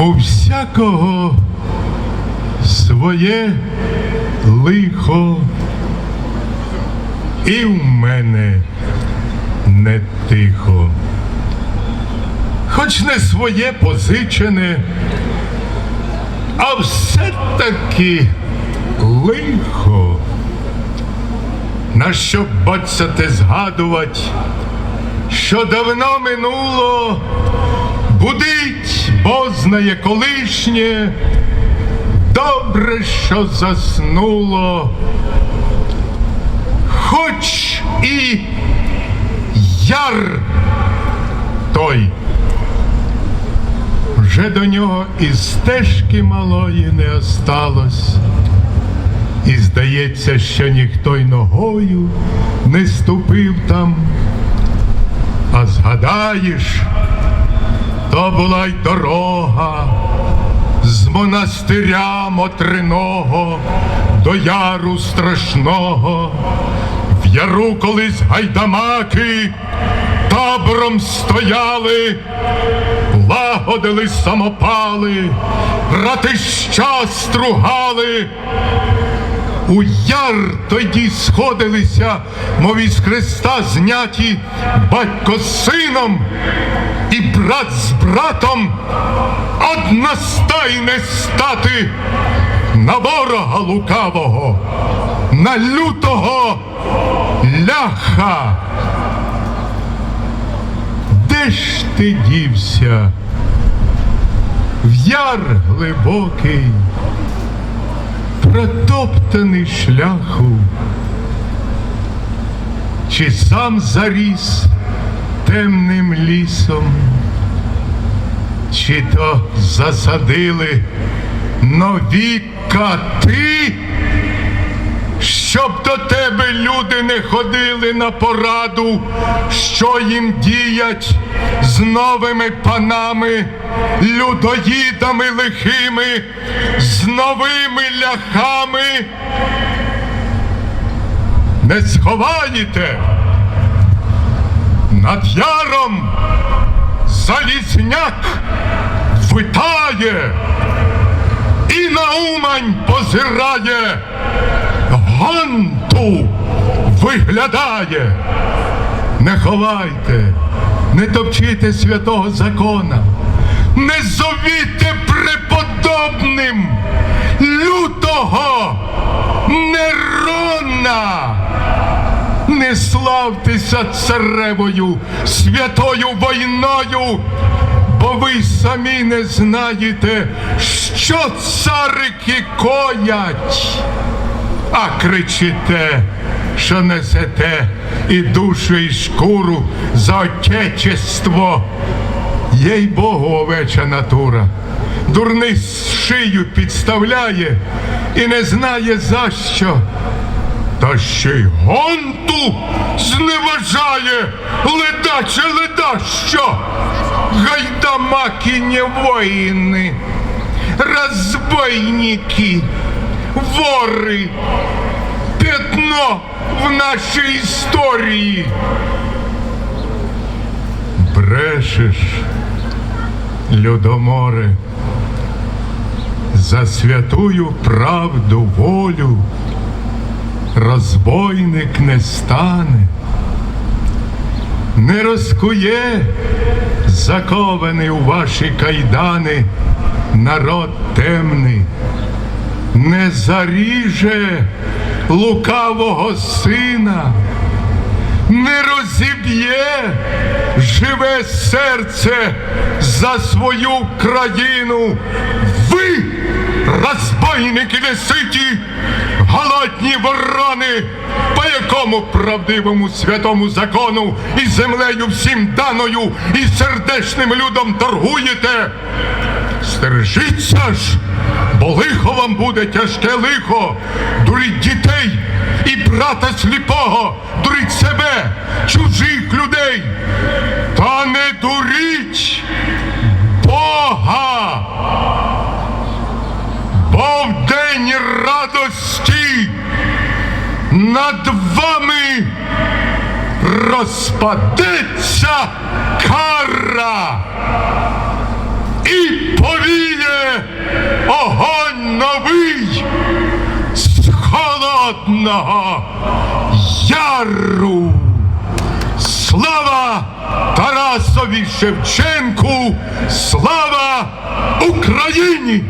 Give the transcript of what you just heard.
У всякого своє лихо, і в мене не тихо. Хоч не своє позичене, а все-таки лихо. На що бацяти згадувати, що давно минуло, будить, бо знає колишнє, добре, що заснуло, хоч і яр той. Вже до нього і стежки малої не осталось. І здається, що ніхто й ногою не ступив там. А згадаєш, то була й дорога з монастиря Мотриного до яру страшного. В яру колись гайдамаки табором стояли, лагодили самопали, ратища стругали. У яр тоді сходилися, мов із хреста зняті батько з сином і брат з братом одностайне стати на ворога лукавого, на лютого ляха. Де ж ти дівся? В яр глибокий протоптаний шляху, чи сам заріс темним лісом, чи то засадили нові кати, щоб до тебе люди не ходили на пораду, що їм діять з новими панами, людоїдами лихими, з новими ляхами. Не сховаєте над яром залізняк витає і на Умань позирає, гонту виглядає. Не ховайте, не топчите святого закона, не зовіте преподобним лютого Нерона. Не славтеся царевою святою війною, бо ви самі не знаєте, що царики коять, а кричите, що несете і душу, і шкуру за отечество. Їй Богу, овеча натура. Дурний шию підставляє і не знає за що. Та ще й гонту зневажає, ледаче ледащо. Гайдамаки не воїни, розбойники, вори, пятно в нашій історії. Брешеш, Людоморе, за святую правду волю розбойник не стане, не розкує закований у ваші кайдани народ темний, не заріже лукавого сина, не розіб'є живе серце за свою країну. Ви, розбойники неситі, голодні ворони, по якому правдивому святому закону і землею всім даною, і сердечним людом торгуєте. Стережіться ж, бо лихо вам буде тяжке лихо, дуріть дітей і брата сліпого, дуріть себе, чужих людей, та не дуріть Бога, бо в день радості над вами розпадеться кара і повіє огонь новий з холодного яру. Слава Тарасові Шевченку, слава Україні!